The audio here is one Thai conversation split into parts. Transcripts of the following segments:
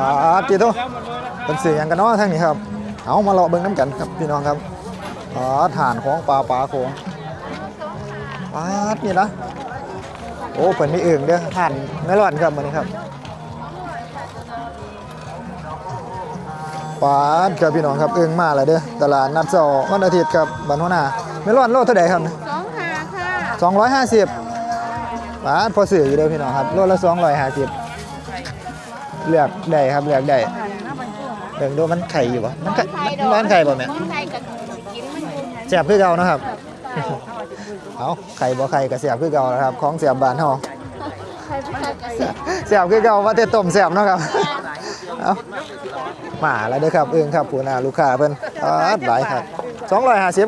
อ่าจีโตเป็นสื่อหยังกันเนาะทางนี้ครับ เอามาเลาะเบิ่งน้ำกันครับพี่น้องครับอ๋อฐานของปลาปลาโขงปลาดนี่นะโอ้เพิ่นมีอึ่งเด้อฐานเมลอนครับมื้อนี้ครับปลาดครับพี่น้องครับอึ่งมาแล้วเด้อตลาดนัดเสาร์วันอาทิตย์ครับบ้านหัวหน้าเมลอนโลเท่าใดครับสองหาค่ะสองร้อยห้าสิบบาทพอซื้ออยู่เด้อพี่น้องครับโลละสองร้อยห้าสิบ เลือกได้ครับเลือกได้เบิ่งดูมันไข่อยู่ปะมันไข่มันร้อนไข่ป่ะแม่น้องไข่กับกินมันอยู่แซ่บคือเก่านะครับเอาไข่บ่ไข่ก็แซ่บคือเก่านะครับ ของแซ่บบ้านเฮาไข่พิการกับสิแซ่บคือเก่าว่าแต่ต้มแซ่บเนาะครับเอามาแล้วเด้อครับเอิงครับผู้น่าลูกค้าเพิ่นอ่าหลายครับ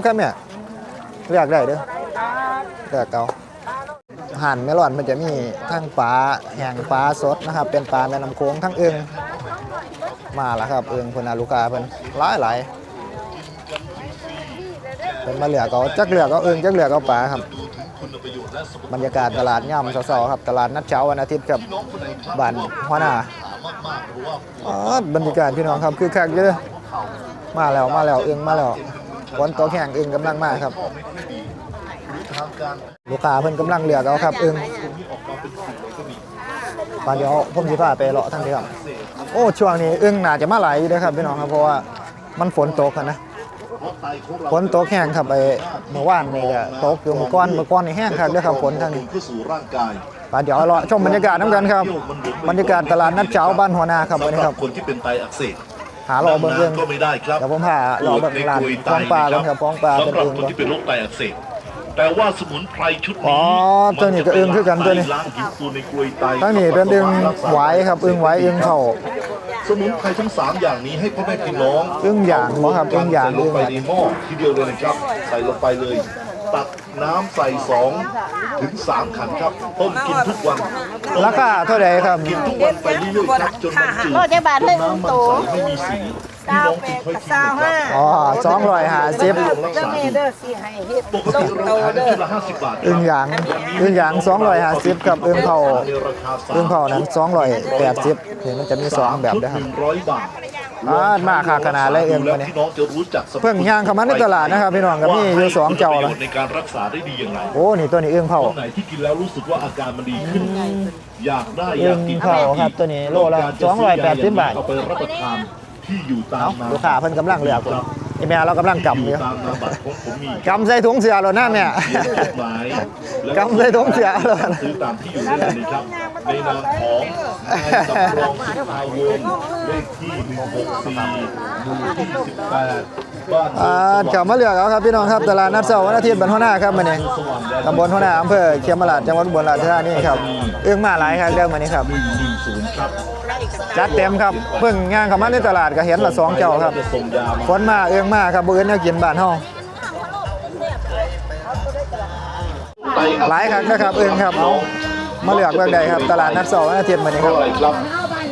250ครับแม่เลือกได้เด้อเลือกเอา หั่นเมลอนมันจะมีทั้งปลาแห้งปลาสดนะครับ เป็นปลาแม่น้ำโขงทั้งเอิงมาแล้วครับ เอิงพนาลูกาเพิ่นหลายหลายเป็นมาเหลือกเจักเหลือกเอาเอิงจักเหลือกเอาปลาครับบรรยากาศตลาดย่ำเสาๆครับ ตลาดนัดเช้าวันอาทิตย์ครับบ้านหัวหน้าบรรยากาศพี่น้องครับคือคักเยอะมาแล้วมาแล้วเอิงมาแล้วฝนตกแห้งเอิงกำลังมาครับ ลูกค้าเพิ่นกำลังเลือกเอาครับอึงปานเดี๋ยวผมสิพาไปเลาะทางนี้ครับ โอ้ช่วงนี้อึงน่าจะมาหลายอยู่เด้อครับพี่น้องครับเพราะว่ามันฝนตกอะนะฝนตกแห้งครับไอ้เมื่อวานนี่ก็ตกอยู่เมื่อก่อนเมื่อก่อนนี่แห้งครับเด้อครับฝนทางนี้เข้าสู่ร่างกายปานเดี๋ยวเลาะชมบรรยากาศน้ำกันครับ บรรยากาศตลาดนัดเช้าบ้านหัวนาครับวันนี้สำหครัรับบคนที่เป็นไตอักเสบหารอเบิ่งเรื่องก็ไม่ได้ครับเดี๋ยวผมพาเลาะเบิ่งร้านฟองปลาก่อนครับฟองปลาเป็นสำหรับอึงคนก่อนที่เป็นโรคไตอักเสบ แต่ว่าสมุนไพรชุดอ๋นี้อตัวนี้ก็อึงคือกันตัวนี้ ล้างหินปูนในกรวยไตทั้งนี้เป็นอึงไหวครับอึงไหวอึงเข่า สมุนไพรทั้งสามอย่างนี้ให้พ่อแม่พี่น้องอึ้งอย่างบ่ครับอึ้งอย่าง ใส่ลงไปในหม้อทีเดียวเลยนะครับ ใส่ลงไปเลย ตักน้ำใส่สองถึงสามขันครับ ต้มกินทุกวันราคาเท่าไหร่ครับ กินทุกวันไปเรื่อยๆครับจนมันจืดโลจะบาทเลยน้ำมันโตใสไม่มีสี พี่น้องกินค่อยกินนะครับอ๋อสองร้อยห้าสิบรักษาดูปกติเราขายได้ชุดละ50บาทอึ้งหยางอึ้งหยางสองร้อยห้าสิบกับอึ้งเผาในราคาสามอึ้งเผานั้นสองร้อยแปดสิบนี่มันจะมีสองแบบด้วยครับหนึ่งร้อยบาทอ่ามากค่ะขนาดเลยเอิ้งแล้ตัววนี้พี่น้องจะรู้จักสรรพคุณเพิ่งย่างเข้ามาในตลาดนะครับพี่น้องกับนี่อยู่สองเจ้าว่าแล้วให้คุณประโยชน์ในการรักษาได้ดีอย่างไร โอ้นี่ตัวนี้อึ้งเผา คนไหนที่กินแล้วรู้สึกว่าอาการมันดีขึ้น อยากได้เอิ้อยางกกินเผาครับตัวนี้โลละ280บาท เอาไปรับประทาน ที่อยู่ตาเอ้ามนาลูกค้าเพิ่นกำลังเลือกคนไอ้แม่เรากำลังกำอยู่ตามนามบัตรของผมมีกำใส่ถุงเสือแล้วนะแม่เขียนจดหมายแล้วกำใส่ถุงเสือแล้วซื้อตามที่อยู่ได้เลยนะครับในนามของนายสำรองสุภาวงศ์เลขที่164หมู่ที่18บ้าน อ่าเจ้ามาเลือกเอาครับพี่น้องครับตลาดนัดเสาร์วันอาทิตย์บ้านหัวหน้าครับมื้อนี้ตำบลหัวหน้าอำเภอเขียมราชจังหวัดอุบลราชธานีครับเอื้องมาหลายครับเรื่องมานี้ครับจัดเต็มครับเพิ่งงานเข้ามาในตลาดก็เห็นละสองเจ้าครับฝนมาเอื้องมาครับบื้อนี้กินบ้านเฮาหลายครับนะครับเอื้องครับเอามาเลือกเรื่องใดครับ ตลาดนัดเสาร์วันอาทิตย์มานี้เอะไรครับ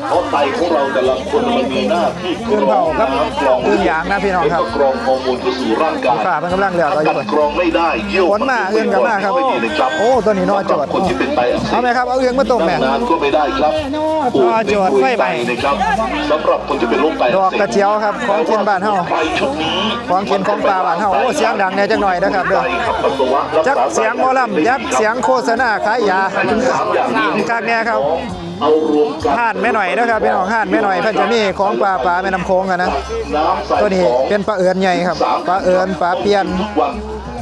เพราะไตของเราแต่ละคนมันมีหน้าที่เอื้องเผาครับน้ำกรองเอื้องหยางนะพี่น้องครับแล้วก็กรองฮอร์โมนเข้าสู่ร่างกายลูกค้าเพิ่นกำลังเลือกเอาอยู่ถ้ากัดกรองไม่ได้เยี่ยวฝนมาเอื้องกับมาครับไม่ดีนะครับโอ้ตัวนี้น้อยจอดคนที่เป็นไตอักเสเอาบไหมครับเอาเอื้องมาต้มแม่นานก็ไม่ได้ครับรอจอดไฟไหม้นะครับสำหรับคนที่เป็นโรคไตดอกกระเจียวครับของกินบ้านเฮาไตชุดนี้ของกินของปลาบ้านเฮาโอ้เสียงดังแน่จังหน่อยนะครับเด้อไตขับปัสสาวะรักจักษาเสียงหมอลำยักเสียงโฆษณาขายยาทั้งสามอย่างนี้กากแน่ครับเอารวมกันห่านแม่หน่อยนะครับพี่น้องห่านแม่หน่อยเพิ่นจะมีของปลาปลาแม่น้ำโค้งกันนะน้ำใส่ตัวนี้ของเป็นปลาเอือนใหญ่ครับปลาเอือนปลาเปียนทุกวัน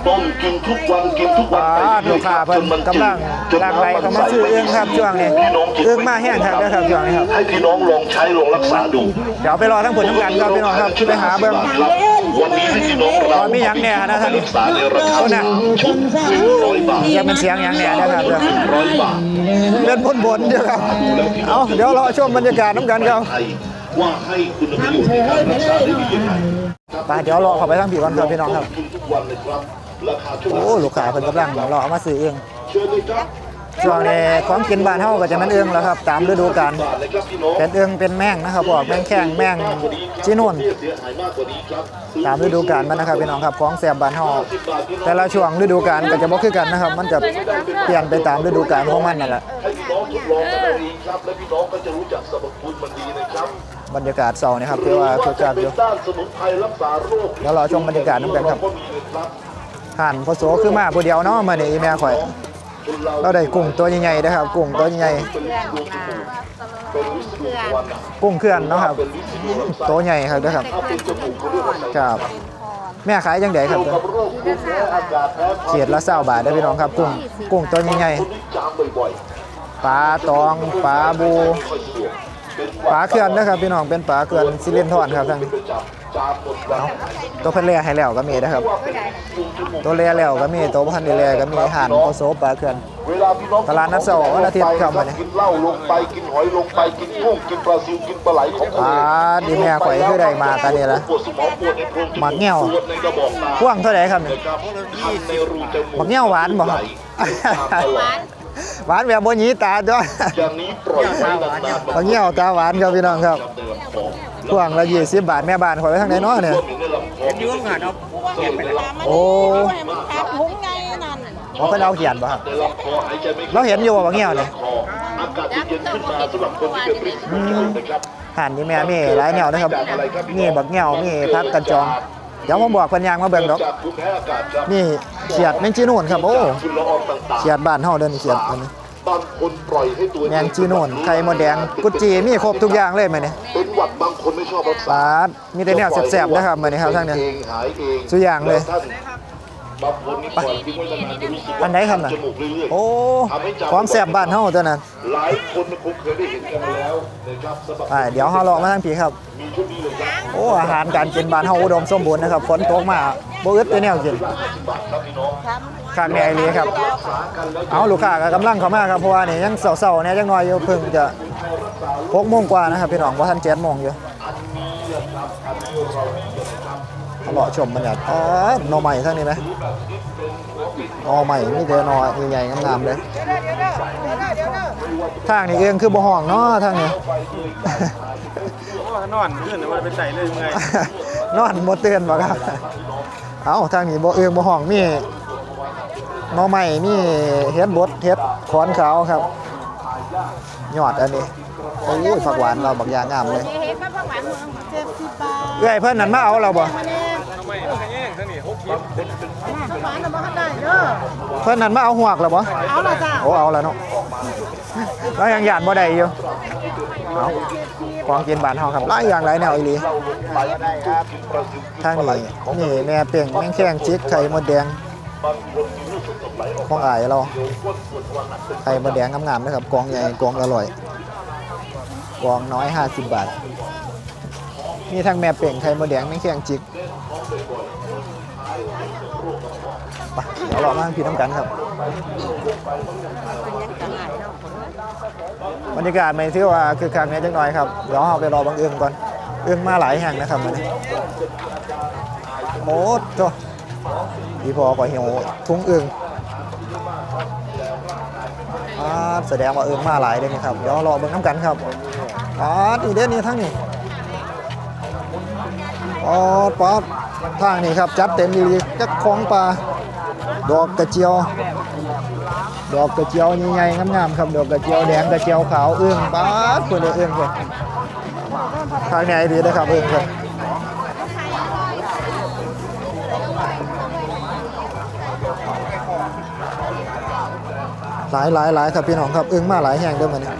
ต้มกินทุกวันกินทุกปวันลาไปลูกค้าเพิ่นกำลังหลากหลายเข้ามาซื้อเอื้องครับช่วงนี้เอื้องมาแห้งครับนะครับช่วงนี้ครับให้พี่น้องลองใช้ลองรักษาดูเดี๋ยวไปรอทั้งผลน้ำกันครับพี่น้องครับไปหาเบิ่ง วันนี้ให้พี่น้องตอนมีหยังแหน่นะท่านนี่รักษาในราคาคนน่ะชุดหนึ่งร้อยบาทจะเป็นเสียงหยังแหน่นะครับเด้อร้อยบาทเป็นบนบนๆเด้อครับเอาเดี๋ยวรอชมบรรยากาศน้ำกันครับไทยว่าให้คุณประโยชน์ในการรักษาได้ดียังไงไปเดี๋ยวรอเข้าไปทั้งผีก่อนครับพี่น้องครับทุกวันเลยครับราคาชุดละโอ้ลูกค้าเพิ่นกำลังรอเอามาซื้อเองเชิญเลยครับช่วงนี้ของกินบ้านเฮาก็จะมันเอื้องแล้วครับ ตามฤดูกาลบาทเลยครับพี่น้องเป็นเอื้องเป็นแมงนะครับพวกแมงแข้งแมงจีนุ่นเสียหายมากกว่านี้ครับตามฤดูกาลมันนะครับพี่น้องครับของแซ่บบ้านเฮาสิบบาทพี่น้องแต่ละช่วงฤดูกาลก็จะบ่คือกันนะครับ มันจะเปลี่ยนไปตามฤดูกาลของมันนั่นแหละให้พี่น้องทดลองกันเอาเองครับและพี่น้องก็จะรู้จักสรรพคุณมันดีนะครับบรรยากาศเสาร์นะครับที่ว่าคึกคักอยู่ด้านสมุนไพรรักษาโรคเดี๋ยวเราชมบรรยากาศน้ำกันครับก็มีนะครับห่านพอโสคือมาผู้เดียวเนาะมาเนี่อีแม่ข่อยคน เราได้กุ้งตัวใหญ่ๆนะครับกุ้งตัวใหญ่เป็นดวงสมุนเป็นวิศนุวันอะกุ้งเคลื่อนเนาะครับตัวใหญ่ครับนะครับถ้าเป็นจมูกเขาเรียกว่าไสครับแม่ขายจังไดครับเกี่ยวกับโรคภูมิแพ้อากาศแพ้เขียดละเศร้าบาทได้อพี่น้องครับกุ้งกุ้งตัวใหญ่ๆปลาตองปลาบู ค ป็นหปวัลาเขื่อนนะครับพี่น้องเป็นปลาเขื่อนซิเลนทอนครับทั้งนี้ประจำจามหมดวันาตัวพิ่นแล่ให้แล้วก็มีนะครับ ตัวแล่แล้วก็มีตัวพันธุ์แล่ก็มีห่านพอโสปลาเขื่อนตลาดนัดเสาร์วันอาทิตย์ครับวันนี้กินเหล้าลงไปกินหอยลงไปกินกุ้งกินปลาซิวกินปลาไหลของปลาดีแม่ข่อยคือได้มากันนี่ละหมักเงี้ยวพ่วงเท่าไหร่ครับเนี่นะครับคันในรูจมูกหมักเงี้ยวหวานบ่ครับหวาน หวานแบบบ่หยีตาจ้อยอย่างนี้ปล่อยไว้นานๆหมักเงี้ยวตาหวานครับพี่น้องครับในลำคอพ่วงละ20บาทแม่บ้านข่อยไว้ทางไหนเนาะเนี่ยรวมถึงในลำคอมีงานเอาเก็บไปแล้วโอ้ตัดหุงไงนั่นเขาเพิ่นเอาเขียนบ่ครับในลำคอหายใจไม่เราเห็นอยู่ว่าหมักเงี้ยวเนี่ยคออากาศเย็นๆขึ้นมาสำหรับคนที่เป็นริสนะครับห่านนี่แม่มีหลายแนวนะครับมีบักเงี้ยวมีพักกันจอง เดี๋ยวผมบอกเพิ่นยางมาเบิ่งดอกจากภูมิแพ้อากาศครับนี่เขียดแมงจีนูนครับโอ้ฝุ่นละอองต่างๆเขียดบ้านเฮาเด้อนี่เขียดอันนี้บางคนปล่อยให้ตัวแมงจีนูนไข่มดแดงกุดจีมีครบทุกอย่างเลยมื้อนี้เป็นหวัดบางคนไม่ชอบรักปษาลาดมีแต่แนวแซ่บๆนะครับมื้อนี้ครับทางนี้เองหายเองสุดอย่างเลยแวท่าน บางคนนี่ปล่อยทิ้งไว้นานๆจะรู้สึกว่าอันไหนครับน่ะ จมูกเรื่อยโอ้ ความแซ่บบ้านเฮาตัวนั้นๆหลายคนคงเคยได้เห็นกันมาแล้วนะครับสำหรับไปเดี๋ยวเฮาเลาะมาทางผีครับ มีชุดนี้เลยครับโอ้ อาหารการกินบ้านเฮาอุดมสมบูรณ์นะครับ ฝนตกมาบ่อึดแต่แนวกินบาทครับพี่น้องข้างในไอรีครับเอาลูกค้าก็กำลังเข้ามาครับเพราะว่านี่ยังเช้าๆเนี่ยยังน้อยอยู่เพิ่งจะ6โมงกว่านะครับพี่น้องบ่ทัน7โมงอยู่ เอาเลาะชมบรรยากาศอ๋อหน่อใหม่ทางนี้ไหมหน่อใหม่มีแต่หน่อใหญ่ๆงามๆเลยทางนี้เองคือบ่ห้องเนาะทางนี้นอนขึ้นว่าเป็นใส่เลยไงนอนบ่ตื่นบ่ครับเอาทางนี้บ่เอืองบ่ห้องมีหน่อไม้มีเฮ็ดบดเฮ็ดขอนขาวครับยอดอันนี้โอ้ยผักหวานเราบักอย่างงามเลยเห็นมาพักหวานเจ็ดสิบบาเอ้ยเพิ่อนนั่นมาเอาเราบ่ ย่งทั้งนี้หกคิดพักหวานเรามาได้เด้อเพิ่นนั่นมาเอาหวกเราบ่เอาละจ้าโอ้เอาแล้วเนาะแล้วยังหยาดบ่ได้อยู่เอาของกินบ้านเฮาครับหลายอย่างหลายแนวอีหลีทางนี้นี่แม่เป่งแมงแข้งจิกไข่มดแดงของอายเราไข่มดแดงงามๆนะครับกองใหญ่กองอร่อยกองน้อย 50 บาท มีทั้งแม่เป่งไข่มดแดงแมงแข้งจิก ไปเดี๋ยวรามาพี่น้ำกันครับ บรรยากาศไม่ถือว่าคือคักแหนี้จังหน่อยครับ เดี๋ยวเราไปรอบางเอื้องก่อน เอื้องมาหลายแห่งนะครับวันนี้โอ้โหอีพอก็เหี่ยวทุ่งเอื้องแสดงว่าเอื้องมาหลายเลยนี่ครับ เดี๋ยวรอเบิ่งน้ำกันครับอ๋อนี่เด่นนี่ทั้งนี้อ๋อป๊อด ทางนี้ครับจัดเต็มดีจักของปลาดอกกระเจียว ดอกกระเจียวใหญ่ๆงามๆครับดอกกระเจียวแดงกระเจียวขาวเอื้องป๊าคนเดียเอื้องคนทางไหนดีนะครับเอื้องคนหลายหลายหลายครับพี่น้องครับเอื้องมาหลายแห่งด้อมันนี่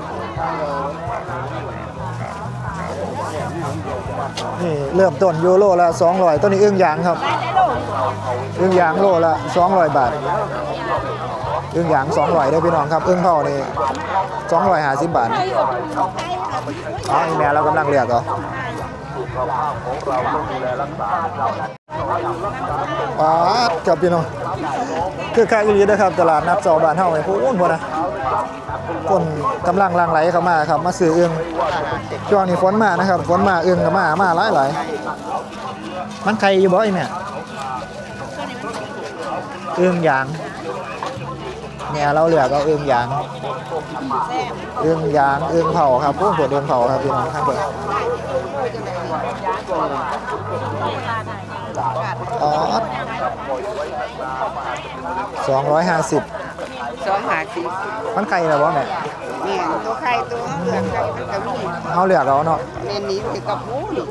นี่เริ่มต้นยูโรละ200ต้นนี้เอื้องยางครับเอื้องยางโลละ200บาทอึ่งยาง200ได้พี่น้องครับอึ่งเผานี่250บาทอ๋ออีแม่เรากำลังเรียกเหรอป๊าดครับพี่น้องคือคาอีหลีนะครับ ตลาดนัดเสาบานเฮาไอ้พูนพุ่นะคนกำลังลังไหลเข้ามาครับ มาซื้อเอึ่ง ช่วงนี้ฝนมานะครับฝนมาอึ่งก็มามาหลายๆมันใครอยู่บ่อีแม่อึ่งหยางเนี่ยเราเหลือกเอาเอื้องยางเอื้องยางเอื้องเผาครับพวกหัวเดือนเผาครับพี่น้องครับผมอ๋อสองร้อยห้าสิบสองหาสิมันไก่เหรอวะแม่มีม่น ตัวไข่ตัวเหลืองไข่มันก็มีเอาเลือกเอาเนาะแม่นนี้คือกับหมูนี่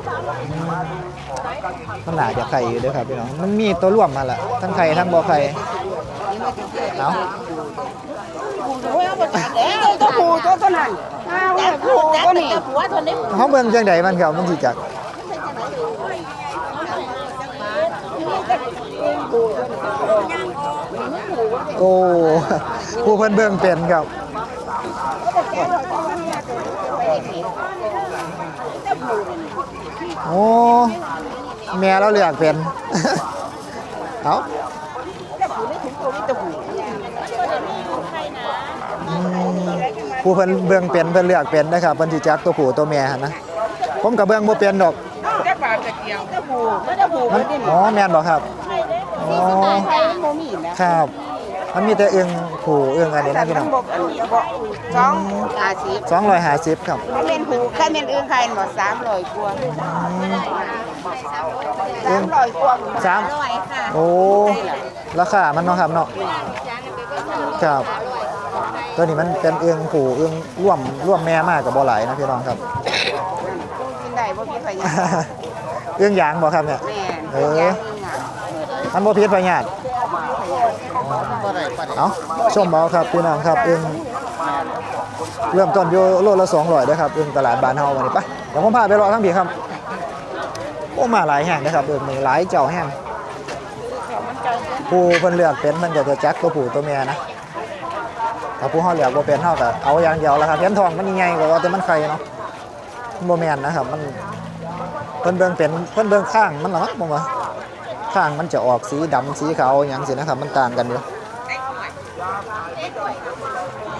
มันน่าจะไข่อยู่เด้วยครับพี่น้อง มันมีตัวร่วมมาละทั้งไข่ทั้งบ่ไข่ นี่มันจะเกิดเอาโอ้ยเอาบ่จักแล้วตัวผู้ตัวเท่านั้นอ้าวเนี่ยผู้ตัวนี้หัวทนได้เขาเบิ่งจังใดมันครับมันสิจักโอ้ผู้เพิ่นเบิ่งเป็นครับ โอ้แม่เราเลือกเป็นเอาผู้เพิ่นเบิ่งเป็นเพิ่นเลือกเป็นนะครับเพิ่นสิจักตัวผู้ตัวแม่นะผมก็เบิ่งบ่เป็นดอกมันอ๋อแม่นบ่ครับอ๋อครับ มันมีแต่เอื้อง ผู้เอื้องอันนี้นะพี่น้องบ่อันนี้บ่สองห้าสิบ250ครับถ้าเป็นผู้ไข่เป็นอื่นไข่บ่สามร้อยกว่าสามร้อยกว่าสามร้อยค่ะโอ้ราคามันเนาะครับเนาะครับตัวนี้มันเป็นเอื้องผู้เอื้องร่วมร่วมแม่มากกับบ่หลายนะพี่น้องครับกินได้บ่มีไผยาเอื้องยางบ่ครับเนี่ยแม่นเออมันบ่ผิดพยาธิ เอาชมเอาครับพี่น้องครับเองเริ่มต้นอยู่โลละ200เด้อครับเองตลาดบานเฮาวันนี้ไปเดี๋ยวผมพาไปรอทั้งพี่ครับโอ้มาหลายแห่งนะครับเองนี่หลายเจ้าแห่งผู้เพิ่นเลือกเป็นมันก็จะจักตัวผู้ตัวแม่นะถ้าผู้เฮาเลือกบ่เป็นเฮาก็เอาอย่างเดียวแล้วครับเห็นทองมันใหญ่กว่าแต่มันไข่เนาะมันบ่แมนนะครับมันเพิ่นเบิ่งเป็นเพิ่นเบิ่งข้างมันหรอมั้งผมว่าข้างมันจะออกสีดำสีขาวอย่างสินะครับมันต่างกันอยู่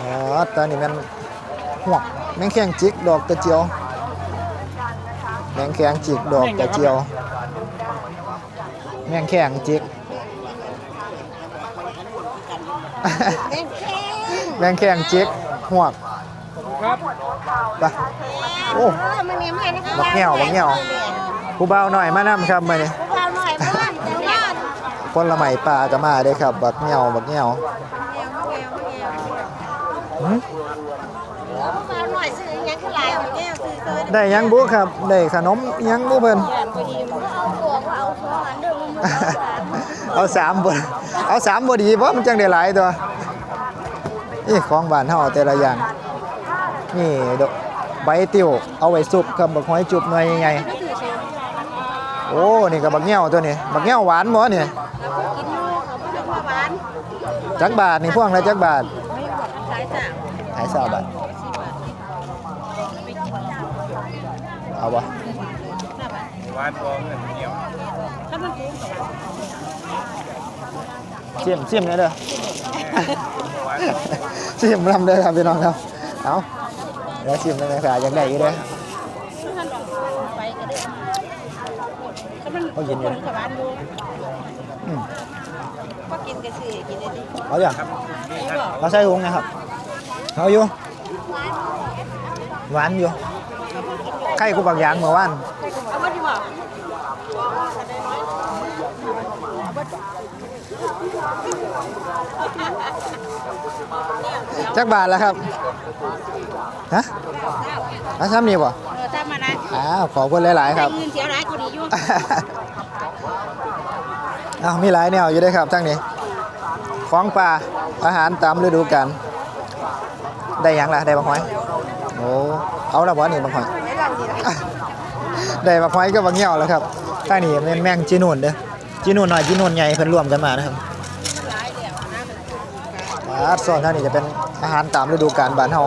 อ๋อตอนนี้มันหวกแมงแข้งจิกดอกกระเจียวแมงแข้งจิกดอกกระเจียว แมงแข้งจิกแมงแข้งจิกหวกครับไปโอ้มันนี่ไม่นะคะบักแง่วบักแง่วผู้เบาวหน่อยมานํครับมื้อนี้เราหน่อยบ้านจังหวัดผลไม้ป่าก็มาได้ครับ บักเหงียวบักเหงียวหืม เราหน่อยซื้อยังคือหลายแก้วซื้อเซย ได้ยังบุครับ ได้ขนมยังบุเพิ่นเอาตัวเอาสองอันเดิมมันเอาสามบ่เอาสามบ่ดีบ่มันจังได้หลายตัวนี่ของบ้านเฮาแต่ละอย่าง นี่ดอกใบติ้วเอาไว้สุกครับบักหอยจุบหน่วยใหญ่ๆโอ้นี่ก็บักเหงียวตัวนี้บักเหงียวหวานบ่เนี่ยจักบาทนี่พวงละจักบาทขายสามบาท เอาบ่วานบอเงินเหี่ยวเสียมเสียมเลยเด้อเสียมลำเด้อครับพี่น้องครับเอาเดี๋ยวเสียมเลยนะครับอยากได้อยู่เด้อไปก็ได้เอาเย็นอยู่สวรรค์ดูอืมก็กินกระสือกินเลยดิเอาอย่างเราใส่หุงนะครับเอาอยู่หวานอยู่ ไข่กูบักยางเมื่อวานเอามาดีกว่าจักบาทแล้วครับ ฮะเอาซ้ำนี่บ่เออถ้ามานะอ้าวขอบคุณหลาย ๆ ครับเงินเสียร้ายกูดีอยู่อ้าวมีหลายแนวอยู่เด้วยครับทั้งนี้ของป่าอาหารตามฤดูกาลได้หยังล่ะ ได้บักหอย โอ้ เอาละบ่นี่บักหอย ได้บักหอยกับบักเหี่ยวแล้วครับทั้งนี้เป็นแม่งจีนูนเด้อจีนูนน้อยจีนูนใหญ่เพิ่นรวมกันมานะครับปลาส่วนท่างนี้จะเป็นอาหารตามฤดูกาลบ้านเฮา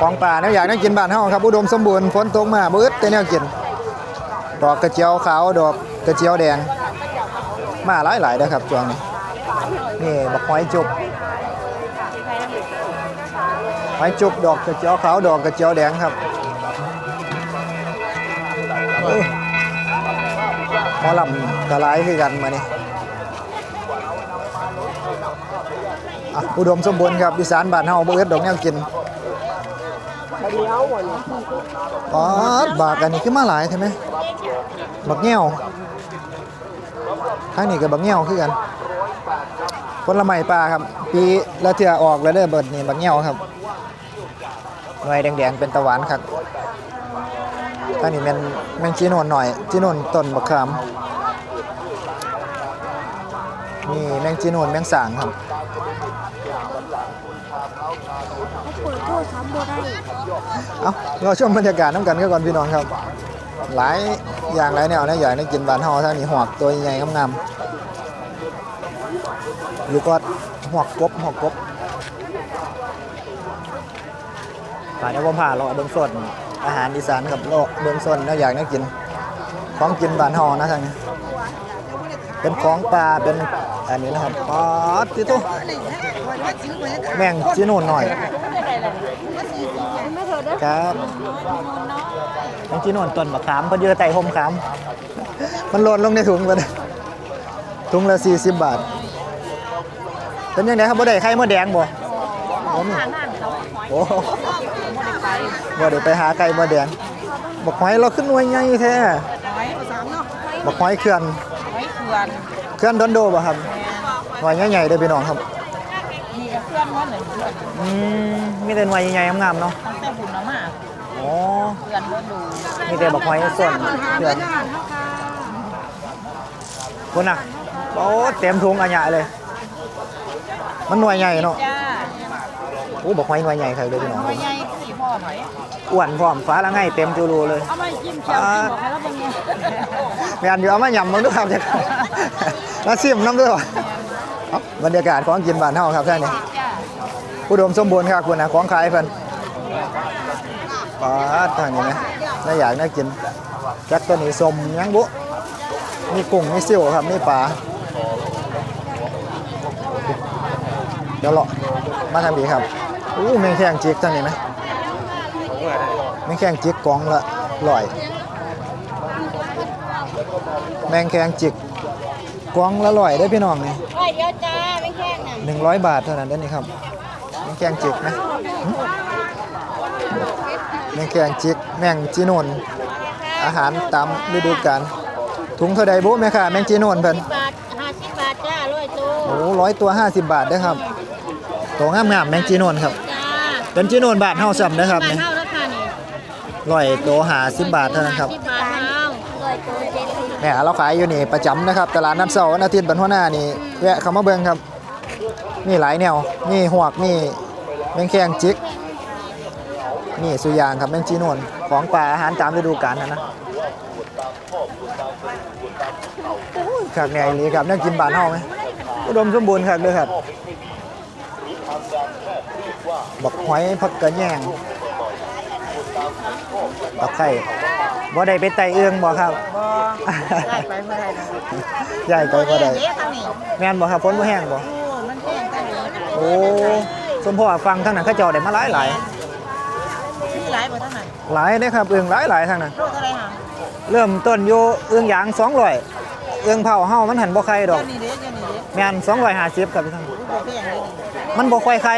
ของป่าแนวอยากนั่งกินบ้านเฮาครับอุดมสมบูรณ์ฝนตกมาบ่อึดแต่แนวกิน ดอกกระเจียวขาวดอกกระเจียวแดง มาหลายหลายๆนะครับช่วงนี้นี่บักหอยจุบหอยจุบดอกกระเจียวขาวดอกกระเจียวแดงครับ หมอลำกระไรคือกันมาเนี่อะอุดมสมบูรณ์ครับอีสานบ้านเฮาบ่เอิดดอกแนวกินอ๋อบากอันนี้ขึ้นมาหลายใช่ไหมบักแง่วทางนี้ก็บักเงี้ยวคือกันผลไม้ป่าครับ ปีละเทื่อออกแล้วเด้อเบิดนี่บักเงี้ยวครับหน่วยแดงๆเป็นตะหวานครับ ทางนี้แมนแมงจีโนนหน่อยจีโนนต้นบักขามนี่แมงจีโนนแมงสางครับเอาเราชมบรรยากาศน้ำกันก็ก่อนพี่น้องครับ หลายอย่างหลายแนวนะใหญ่ในกินบานเฮาท่านี้หวกตัวใหญ่งามๆอยู่ก็หวกกบหวกกบป่านี้ผมพาเราเบิ้งสด อาหารอีสานกับเราะเบิ้งสดนะอยากน่ากิน ของกินบานเฮานะทางนี้เป็นของปลาเป็นอันนี้นะครับอ๋อติโตแม่งจีโน่นหน่อยครับแมงจีโน่นต้นมะขามเพอเยอะไต่ห่มขาม มันหล่นลงในถุงไปเลยถุงละ40บาทเป็นยังไงครับบ่ได้ไข่มดแดงบ่บ่มีโอ้ บ่ได้ไปหาไก่มดแดงบักหอยเราขึ้นหน่วยใหญ่แท้ไว้สามเนาะบักหอยเขื่อนเขื่อนเขื่อนดอนโดบ่ครับหน่วยใหญ่ๆเด้พี่น้องครับนี่ก็เขื่อนว่าหนึ่งเขื่อนอืมมีแต่หน่วยใหญ่ๆงามๆเนาะตั้งแต่บุญละมาอ๋อเขื่อนก็ดูมีแต่บักหอยส่วนเขื่อนคุณน่ะโอ้เต็มถุงอันใหญ่เลย มันหน่วยใหญ่เนาะโอ้บอกไว้หน่วยใหญ่ใครเลยพี่น้องตัวใหญ่ อหน่อยอ้วนพร้อมฟ้าละไงเต็มจูรูเลยเอามาจิ้มแก้วจิ้มบอกให้เราเป็นไงแม่นอยู่เอามาหยำมึงด้วยครับจ้ะแล้วซิมน้ำด้วยวะเอ้าบรรยากาศของกินบ้านเฮาครับท่านนี่จ้าอุดมสมบูรณ์ครับคุณนะของขายเพิ่นปาดทางนี้นะน่าอยากน่ากินจักตัวนี้สมยังบุมีกุ้งมีซิ่วครับมีปลาเดี๋ยวเลาะมาทางนี้ครับอู้แมงแข้งจิกทางนี้นะแม งแข้งจิกกล่องละร้อย แมงแข้งจิกกล่องละร้อยได้อพี่น้องนี่ร้อยเดียวจ้าไม่แค่น่ะหนึ่งร้อยบาทเท่านั้นเด้อนี่ครับแมงแข้งจิกนะหึแมงแข้งจิกแมงจีโนนอาหารตามฤดูกาลถุงเท่าใดบุแม่ค่ะแมงจีโนนเพิ่นบาทห้าสิบบาทจ้าร้อยตัวโอ้ร้อยตัว50บาทเด้อครับตัวงามๆแมงจีโนนครับจ้าเป็นจีโนนบาทเฮาซ้ำนะครับบาทนี่เท่าราคานี่ ร้อยตัว50บาทเท่านั้นครับสิบบาทเท่าร้อยตัวเจ็ดสิบแหม่เราขายอยู่นี่ประจำนะครับตลาดนัดเสาร์วันอาทิตย์บรรหัวหน้านี่แวะเข้ามาเบิ่งครับมีหลายแนวมีหวกมีแมงแคงจิกนี่สุยางครับแมงจีนวนของป่าอาหารตามฤดูกาลนะนะขักแหน่อีหลีครับนั่งกินบานเฮาไหมอุดมสมบูรณ์ครับเลยครับบักหอยผักกระแยง บักไข่บ่ได้ไปไต่เอื้องบ่ครับบ่ได้ไปเมื่อไรนะใหญ่ไปบ่ได้เอ๊ะทางนี้แม่นบ่ครับฝนบ่แห้งบ่โอ้มันแพงตั้งนี้โอ้สมพ่อฟังทางนั้นเขาเจ้าได้มาหลายหลายมีหลายบ่ทั้งนั้นหลายเด้ครับเอื้องหลายหลายทางนั้นโลเท่าไหร่ห่างเริ่มต้นอยู่เอื้องยาง200เอื้องเผาเฮามันหันบ่ไข่ดอกเจ้านี่เด้เจ้านี่เด้แม่น250ครับพี่ท่านบ่แพงเลยนี่มันบ่ค่อยไข่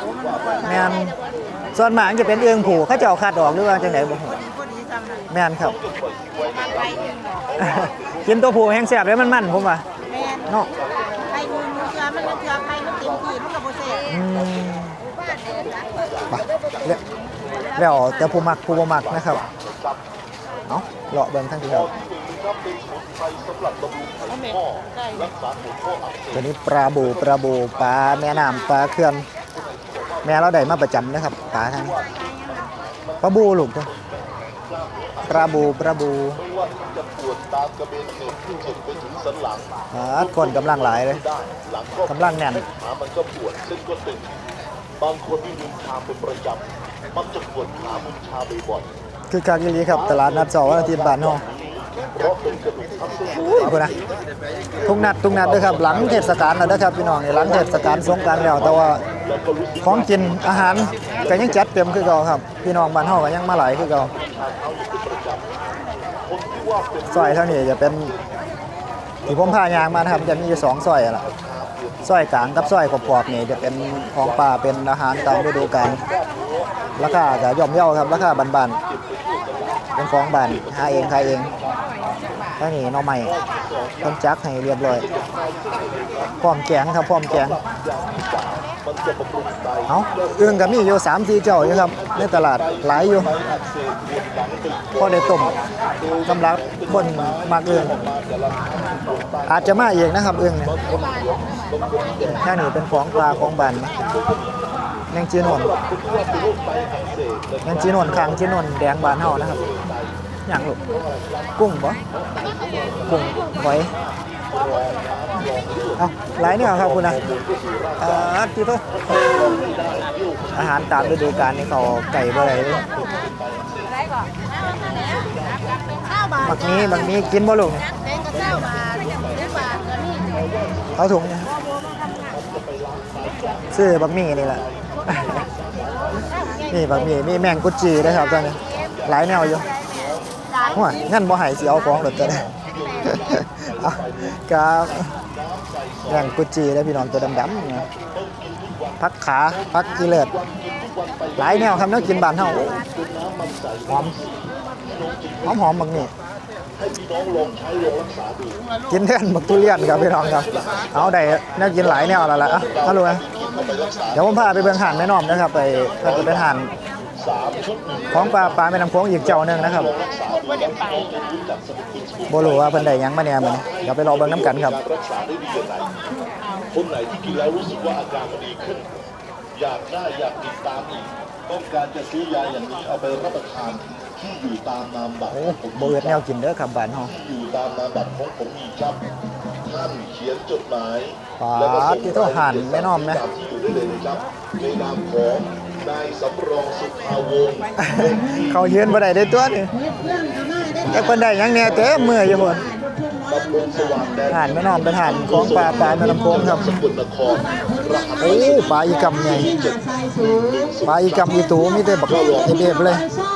โอ้มันบ่ค่อยแม่น ส่วนมากจะเป็นเอื้องผูเขาเจ้าคัดออกหรือว่าจังไดบ่ฮู้พอดีพอดีซ้ำนั่นแม่นครับมันไปเองดอกกินตัวผู้แห้งแซ่บแล้วมันมันผมว่าแม่นเนาะไข่มูลเกลือมันเกลือไข่มันเต็มที่มันก็บ่แซ่บอืมไปแล้วแล้วแต่ผู้มักผู้บ่มักนะครับเนาะเลาะเบิ่งทางที่ครับตัวนี้ปลาบูปลาบูปลาแม่น้ำปลาเขื่อน แม่เราได้มาประจำนะครับปลาทางนี้ปลาบูลูกตัวปลาบูปลาบูอ่าคนกำลังหลายเลยกำลังแน่นขามันก็ปวดเส้นก็ตึงบางคนที่ลืมชาเป็นประจำมักจะปวดขามึนชาบ่อยคือการกิลีครับตลาดนัดเสาร์วันอาทิตย์บ้านเฮา เพราะเป็นกระดูกทับเส้นขอบคุณนะทุกนัดทุกนัดด้วยครับ หลังเทศกาลนะครับพี่น้องหลังเทศกาลสงกานต์แล้วแต่ว่าของกินอาหารก็ยังจัดเต็มคือเก่าครับ พี่น้องบ้านเฮาก็ยังมาหลายคือเก่าซอยเท่านี้จะเป็นที่ผมพายางมานะครับจะมีอยู่สองซอยล่ะซอยกลางกับซอยกรอบๆนี่จะเป็นของป่าเป็นอาหารตามฤดูกาลราคาก็ย่อมเยาครับราคาบานๆ เป็นของบ้านหาเองขายเองท่านี้น้องใหม่ต้นจักให้เรียบร้อยพร้อมแกงครับพร้อมแกงเอาเอื้องก็มีอยู่สามสี่เจ้าอยู่ครับในตลาดหลายอยู่พอได้ต้มสำหรับคนมักเอื้องอาจจะมาเองนะครับเอื้องเนี่ยแค่นี้เป็นของปลาของบันนะ แมงจีนวนแมงจีนวนคางจีนวนแดงบานเฮานะครับอย่างลูกกุ้งปะกุ้งหอยเอาหลายเนี่ยครับคุณนะอ่าที่โตอาหารตามฤดูกาลนี่เขาไก่บ่ได้เลยข้าวบาทบักนี้บักนี้กินบ่ลูกแดงก็ข้าวบาทเล็กบาทก็นี่เอาถุงเนี่ยซื้อบักหมี่นี่แหละ นี่บักหมี่มีแมงกุจีด้วยครับตอนนี้หลายแนวอยู่หัวงั้นบ่ใหายสิเอาของรถตัวนี้เอากับแมงกุจีได้อพี่น้องตัวดำๆนะพักขาพักกีเลิศหลายแนวครับแนวกินบ้านเฮาหอมหอมหอมๆบักนี่ กินแทนบักทุเรียนครับพี่น้องครับ เอาได้แนวกินหลายแนวแล้วล่ะอะเอาเลยเดี๋ยวผมพาไปเบิ่งห่านแม่น้อมนะครับ ไปเพิ่นจะเป็นห่านของปลาปลาแม่น้ำโขงอีกเจ้าหนึงนะครับบ่รู้ว่าเพิ่นได้หยังมาแหน่มื้อนี้เดี๋ยวไปรอเบิ่งน้ำกันครับรักษาได้ดียังไงคนไหนที่กินแล้วรู้สึกว่าอาการมันดีขึ้น อยากได้อยากติดตามอีกต้องการจะซื้อยาอย่างนี้เอาไปรับประทาน ที่อยู่ตามนามบัตรโอ้ผมบ่เอืดแนวกินเด้อครับบ้านเฮา ที่อยู่ตามนามบัตรของผมมีครับท่านเขียนจดหมายป๊าดแล้วก็ส่งที่โทรหาแม่น้อมนะตามที่อยู่ได้เลยนะครับในนามของนายสำรองสุภาวงศ์เขายืนบ่ได้เด้อตัวนี่แต่เพิ่นได้หยังแหน่เต็มมืออยู่พุ่นตำบลสว่างแดนห่านแม่น้อมเป็นห่านของปลาปลาแม่น้ำโขงครับ สกลนครรหัสโอ้ปลาอีกำใหญ่ปลาอีกำอีตูมีแต่บักเอฟๆเลยนะครับส่งไ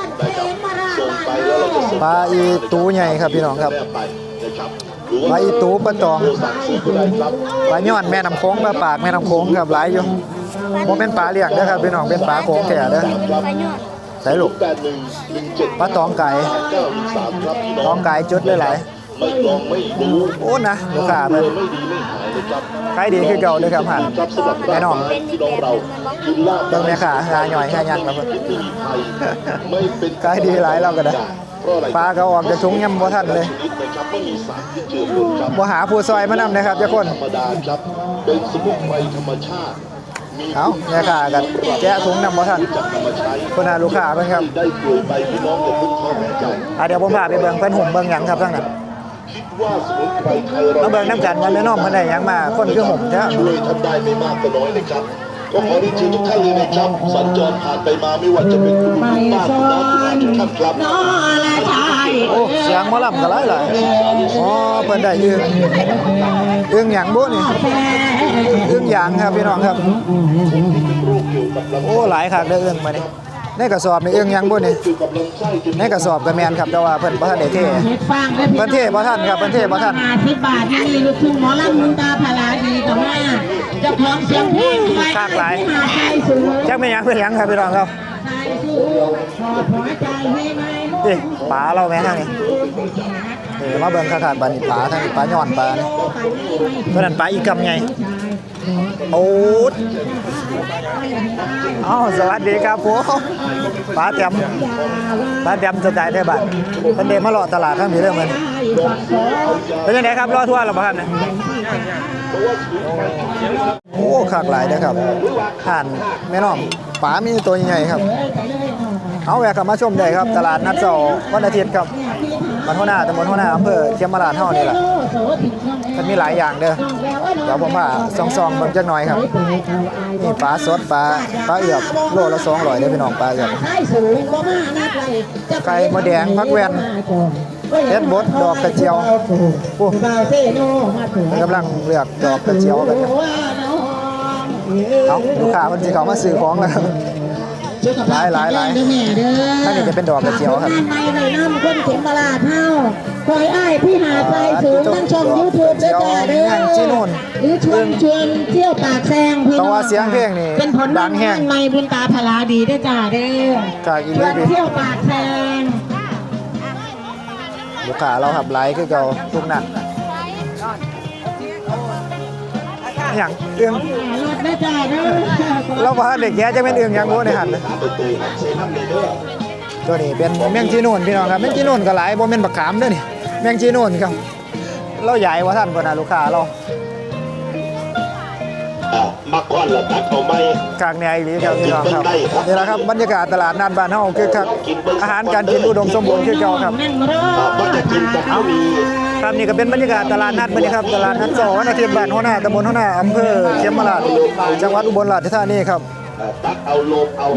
ปลาอีตูใหญ่ครับพี่น้องครับปลาอีตูปลาตองปลาย้อนแม่น้ำโขงปลาปากแม่น้ำโขงครับหลายอยู่บ่เป็นปลาเลี้ยงเด้อครับพี่น้องเป็นปลาโขงแท้เด้อใส่ลูกปดหนึ่งหนึ่งเจ็ดปลาตองไก่ตองไก่จุดได้หลายโอ้นะลูกค้าเมื่เพิ่อน ไม่ดีไม่หายนะครับขายดีคือเก่าเด้อครับห่านครับสำหรับแน่นอนพี่น้องเรากินลาบเบิ่งแม่ค้าหาหน่อยหายันครับเพิ่นไม่มีภัยไม่เป็นขายดีหลายเราก็ได้เพราะอะไรปลาก็ออกจากถุงยังบ่ทันเลยชนิดนะครับไม่มีสารที่เจือปนครับบ่หาผู้ซอยมานำนะครับทุกคนธรรมดาครับเป็นสมุนไพรธรรมชาติมีเอาแม่ค้ากันแกะถุงนำบ่ทันรู้จักนำมาใช้คนหาลูกค้าเพิ่นครับได้ป่วยไปพี่น้องอย่าเพิ่งท้อแท้ใจอะเดี๋ยวผมพาไปเบิ่งเพิ่นหุ่มเบิ่งหยังครับทั้งนั้นคิดว่าส มุนไพรไทยเรามาเบิ่งน้ำกันว่าแม่น้อมเพิ่นได้หยังมาคนคือหุ่มแท้ช่วยท่านได้ไม่มากก็น้อยนะครับก็ขอเรียนเชิญทุกท่านเลยนะครับสัญจรผ่านไปมาไม่ว่าจะเป็นคุณลุงคุณป้าคุณน้าคุณอาทุกท่านครับโอ้เสียงหมอลำก็หลายหลายอ๋อเพิ่นได้อึ้งอึ้งหยังบ่นี่อึ้งหยางครับพี่น้องครับ โอ้หลายคักเด้ออึ้งมานี่ ในกระสอบนี่อึ้งหยังบ่นี่เกี่ยวกับลำไส้จนในกระสอบก็แม่นครับแต่ว่าเพิ่นบ่ทันได้เทเฮ็ดฟางได้เพิ่นเทบ่ทันครับเพิ่นเทบ่ทันอาทิตย์บาทที่นี่ลูกทุ่งหมอลำมุนตาพลาดีกับแม่เจ้าของเสียงเพลงไปคากหลายหาใจสูงจักแม่นหยังเพิ่นหยังครับพี่น้องครับใจสูงขอหัวใจให้ไหมนี่ปลาเราแม่นทางนี้นี่มาเบิ่งคักๆบัดนี้ปลาทางนี้ปลาย้อนปลานี่เพิ่นนั่นปลาอีกำใหญ่ โอ้ดเอ้าสวัสดีครับผมปลาแจ่มปลาแจ่มสไตล์ไทยบ้านเพิ่นเดินมาเลาะตลาดทางนี้เด้องมันเป็นจังไดครับรอทั่วแล้วบ่ครับเนี่ยโอ้คักหลายเด้อครับห่านแม่น้อมปลามีตัวใหญ่ครับ เอาแวะเข้ามาชมได้ครับ ตลาดนัดเสาร์วันอาทิตย์ครับ บ้านหัวหน้าตำบลหัวหน้าอำเภอเชียงมาราดเฮานี่แหละมันมีหลายอย่างเด้อเดี๋ยวผมว่าซองๆเบิ่งจักหน่อยครับนี่ปลาสดปลาปลาเอือบโลละ200เด้อพี่น้องปลาเอือบใจสูงบ่มานักไก่มดแดงพักแวนเฮ็ดบดดอกกระเจียวโอ้กำลังเลือกดอกกระเจียวกันเอาลูกค้าเพิ่นสิเขามาซื้อของแล้ว ครับหลายหลายหลายเด้อแม่เด้ออันนี้จะเป็นดอกกระเจียวครับไม่ไว้น้ำคนเข็มตลาดเฮาคอยอ้ายพี่หาใจสูงทั้งช่องยูทูบเด้อจ้าเด้อเจียวจีนู่นหรือชวนชวนเที่ยวปากแซงพี่น้แต่องว่าเสียงเพลงนี่เป็นผลดังแฮงไม่บุญตาพลาดีเด้อจ้าเด้อจากอีชลีวนดีเที่ยวปากแซงลูกค้าเราหับไหลคือเก่าทุกนัด อย่างเอื้องเราพาเด็กแย่จะเป็นเอื้องหยังบ่ในหันนะตัวนี้เป็นแมงจีนูนพี่น้องครับแมงจีนูนก็หลายบ่แม่นบักขามเด้อนี่แมงจีนูนครับเราใหญ่กว่าท่านพุ่นน่ะลูกค้าเราอะมาก่อนละตัดเอาไหมกลางแนวอีหลีครับพี่น้องครับนี่แหละครับบรรยากาศตลาดนัดบ้านเฮาคือคักอาหารการกินอุดมสมบูรณ์คือเก่าครับอะว่าจะกินกับข้าวมี ครับนี่ก็เป็นบรรยากาศตลาดนัดมื้อนี้ครับตลาดนัดสวันอาทิตย์บ้านหัวหน้าตำบลหัวหน้าอำเภอเขมราชจังหวัดอุบลราชธานีครับตัดเอาลมเอา